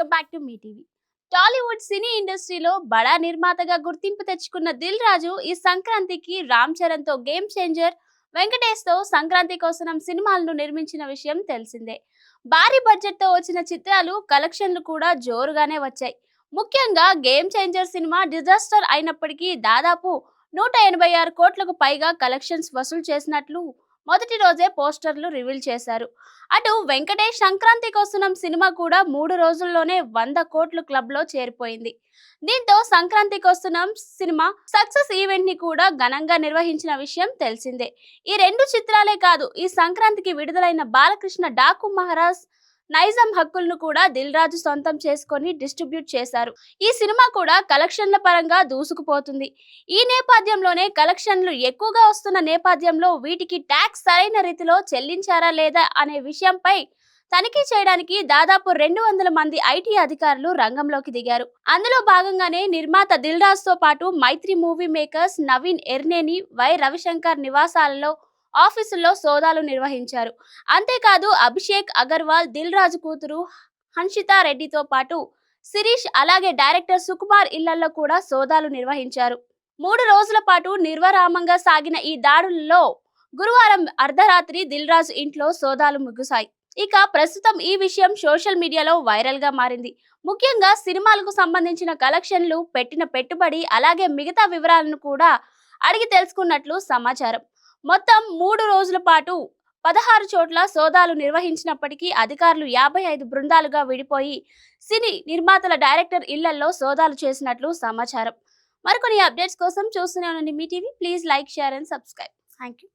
Welcome back to Mee TV Tollywood cine ఇండస్ట్రీలో బడా నిర్మాతగా గుర్తింపు తెచ్చుకున్న దిల్ రాజు ఈ సంక్రాంతికి రామ్ చరణ్తో గేమ్ చేంజర్ వెంకటేష్తో సంక్రాంతి కోసం సినిమాలను నిర్మించిన విషయం తెలిసిందే. భారీ బడ్జెట్తో వచ్చిన చిత్రాలు కలెక్షన్లు కూడా జోరుగానే వచ్చాయి. ముఖ్యంగా గేమ్ చేంజర్ సినిమా డిజాస్టర్ అయినప్పటికీ దాదాపు నూట ఎనభై ఆరు కోట్లకు పైగా కలెక్షన్స్ వసూలు చేసినట్లు మొదటి రోజే పోస్టర్లు రివీల్ చేశారు. అటు వెంకటేష్ సంక్రాంతి కోసం సినిమా కూడా మూడు రోజుల్లోనే వంద కోట్లు క్లబ్లో చేరిపోయింది. దీంతో సంక్రాంతి కోసం సినిమా సక్సెస్ ఈవెంట్ని కూడా ఘనంగా నిర్వహించిన విషయం తెలిసిందే. ఈ రెండు చిత్రాలే కాదు ఈ సంక్రాంతికి విడుదలైన బాలకృష్ణ డాకు మహారాజ్ నైజాం హక్కులను కూడా దిల్ రాజు సొంతం చేసుకొని డిస్ట్రిబ్యూట్ చేశారు. ఈ సినిమా కూడా కలెక్షన్ల పరంగా దూసుకుపోతుంది. ఈ నేపథ్యంలోనే కలెక్షన్లు ఎక్కువగా వస్తున్న నేపథ్యంలో వీటికి ట్యాక్స్ సరైన రీతిలో చెల్లించారా లేదా అనే విషయంపై తనిఖీ చేయడానికి దాదాపు రెండు వందల మంది ఐటీ అధికారులు రంగంలోకి దిగారు. అందులో భాగంగానే నిర్మాత దిల్ రాజుతో పాటు Mythri movie makers Naveen Yerneni Y Ravi Shankar నివాసాలలో ఆఫీసుల్లో సోదాలు నిర్వహించారు. అంతేకాదు అభిషేక్ అగర్వాల్ దిల్ రాజు కూతురు హన్షితా రెడ్డితో పాటు శిరీష్ అలాగే డైరెక్టర్ సుకుమార్ ఇళ్ళలో కూడా సోదాలు నిర్వహించారు. మూడు రోజుల పాటు నిర్వరామంగా సాగిన ఈ దాడుల్లో గురువారం అర్ధరాత్రి దిల్ రాజు ఇంట్లో సోదాలు ముగిశాయి. ఇక ప్రస్తుతం ఈ విషయం సోషల్ మీడియాలో వైరల్గా మారింది. ముఖ్యంగా సినిమాలకు సంబంధించిన కలెక్షన్లు పెట్టిన పెట్టుబడి అలాగే మిగతా వివరాలను కూడా అడిగి తెలుసుకున్నట్లు సమాచారం. మొత్తం మూడు రోజుల పాటు పదహారు చోట్ల సోదాలు నిర్వహించినప్పటికీ అధికారులు యాభై ఐదు బృందాలుగా విడిపోయి సినీ నిర్మాతల డైరెక్టర్ ఇళ్ళలో సోదాలు చేసినట్లు సమాచారం. మరికొన్ని అప్డేట్స్ కోసం చూస్తూనే ఉండండి Mee TV. Please like share and subscribe. Thank you